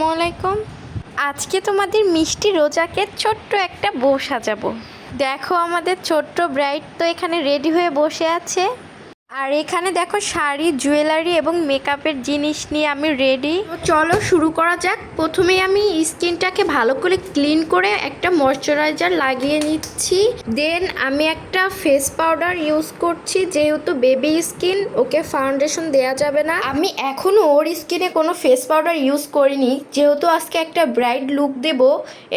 আসসালামাইকুম আজকে তোমাদের মিষ্টি রোজাকে ছোট্ট একটা বউ সাজাবো। দেখো আমাদের ছোট্ট ব্রাইট তো এখানে রেডি হয়ে বসে আছে। আর এখানে দেখো শাড়ি জুয়েলারি এবং মেকআপের জিনিস নিয়ে আমি রেডি চলো শুরু করা যাক। প্রথমেই আমি স্কিনটাকে ভালো করে ক্লিন করে একটা ময়শ্চারাইজার লাগিয়ে নিচ্ছি। দেন আমি একটা ফেস পাউডার ইউজ করছি, যেহেতু বেবি স্কিন ওকে ফাউন্ডেশন দেওয়া যাবে না। আমি এখনও ওর স্কিনে কোনো ফেস পাউডার ইউজ করিনি। যেহেতু আজকে একটা ব্রাইট লুক দেব,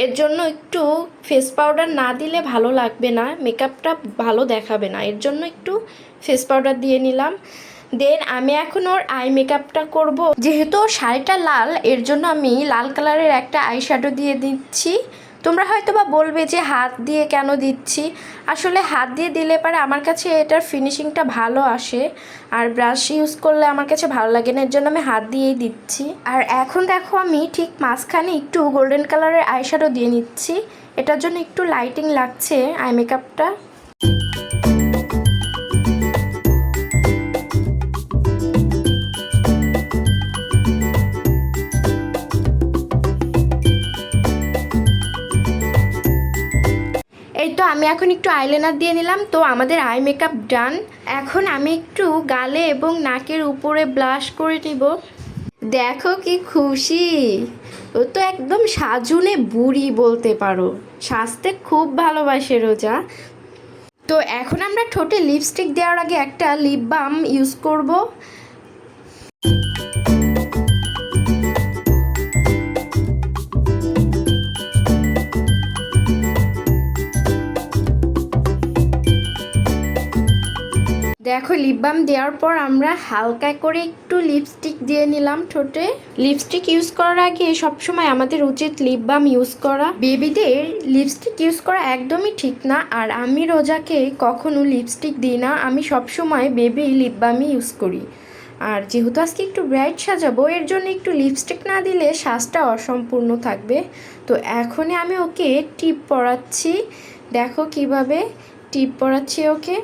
এর জন্য একটু ফেস পাউডার না দিলে ভালো লাগবে না মেকআপটা ভালো দেখাবে না, এর জন্য একটু ফেস পাউডার দিয়ে নিলাম। দেন আমি এখন ওর আই মেকআপটা করব। যেহেতু শাড়িটা লাল, এর জন্য আমি লাল কালারের একটা আই শ্যাডো দিয়ে দিচ্ছি। তোমরা হয়তো বা বলবে যে হাত দিয়ে কেন দিচ্ছি? আসলে হাত দিয়ে দিলে পারে আমার কাছে এটার ফিনিশিংটা ভালো আসে। আর ব্রাশ ইউজ করলে আমার কাছে ভালো লাগে না, এর জন্য আমি হাত দিয়েই দিচ্ছি। আর এখন দেখো আমি ঠিক মাঝখানে একটু গোল্ডেন কালারের আই শ্যাডো দিয়ে নিচ্ছি। এটার জন্য একটু লাইটিং লাগছে আই মেকআপটা এই তো, আমি এখন একটু আইলাইনার দিয়ে নিলাম। তো আমাদের আই মেকআপ ডান এখন আমি একটু গালে এবং নাকের উপরে ব্লাশ করে নিব। দেখো কি খুশি। ও তো একদম সাজুনে বুড়ি বলতে পারো। সাজতে খুব ভালোবাসে রোজা। তো এখন আমরা ঠোঁটে লিপস্টিক দেওয়ার আগে একটা লিপ বাম ইউজ করব। দেখো লিপ বাম দেওয়ার পর আমরা হালকা করে একটু লিপস্টিক দিয়ে নিলাম ঠোঁটে। লিপস্টিক ইউজ করার আগে সবসময় আমাদের উচিত লিপ বাম ইউজ করা। বেবিদের লিপস্টিক ইউজ করা একদমই ঠিক না, আর আমি রোজাকে কখনো লিপস্টিক দিই না। আমি সবসময় বেবি লিপ বামই ইউজ করি। আর যেহেতু আজকে একটু ব্রাইট সাজাবো, এর জন্য একটু লিপস্টিক না দিলে সাজটা অসম্পূর্ণ থাকবে। তো এখনই আমি ওকে টিপ পরাচ্ছি। দেখো কীভাবে টিপ পরাচ্ছি ওকে।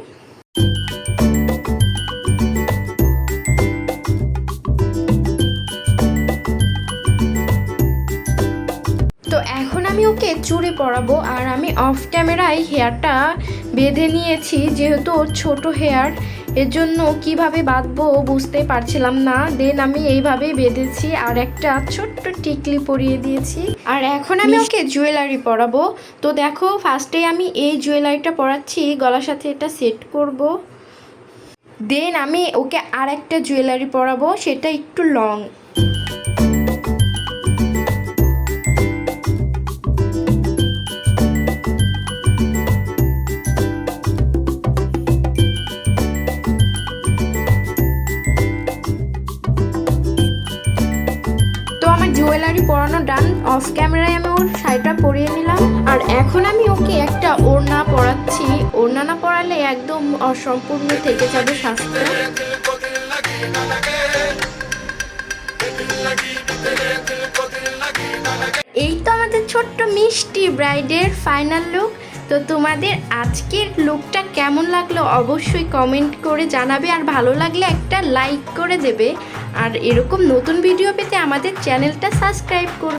আমি ওকে চুড়ি পরাবো আর আমি অফ ক্যামেরায় হেয়ারটা বেঁধে নিয়েছি যেহেতু ওর ছোট হেয়ার এর জন্য কীভাবে বাঁধবো বুঝতে পারছিলাম না। দেন আমি এইভাবেই বেঁধেছি আর একটা ছোট্ট টিকলি পরিয়ে দিয়েছি। আর এখন আমি ওকে জুয়েলারি পরাবো। তো দেখো ফার্স্টে আমি এই জুয়েলারিটা পরাচ্ছি গলার সাথে এটা সেট করব। দেন আমি ওকে আর একটা জুয়েলারি পরাবো সেটা একটু লং জুয়েলারি পরানো ডান অফ ক্যামেরায় আমি ওর শাড়িটা পরিয়ে নিলাম। আর এখন আমি ওকে একটা ওড়না পরাচ্ছি। ওড়না না পরালে একদম অসম্পূর্ণ থেকে যাবে স্বাস্থ্য এই তো আমাদের ছোট্ট মিষ্টি ব্রাইডের ফাইনাল লুক তো তোমাদের আজকের লুকটা কেমন লাগল অবশ্যই কমেন্ট করে জানাবে। আর ভালো লাগলে একটা লাইক করে দেবে। আর এরকম নতুন ভিডিও পেতে আমাদের চ্যানেলটা সাবস্ক্রাইব করবে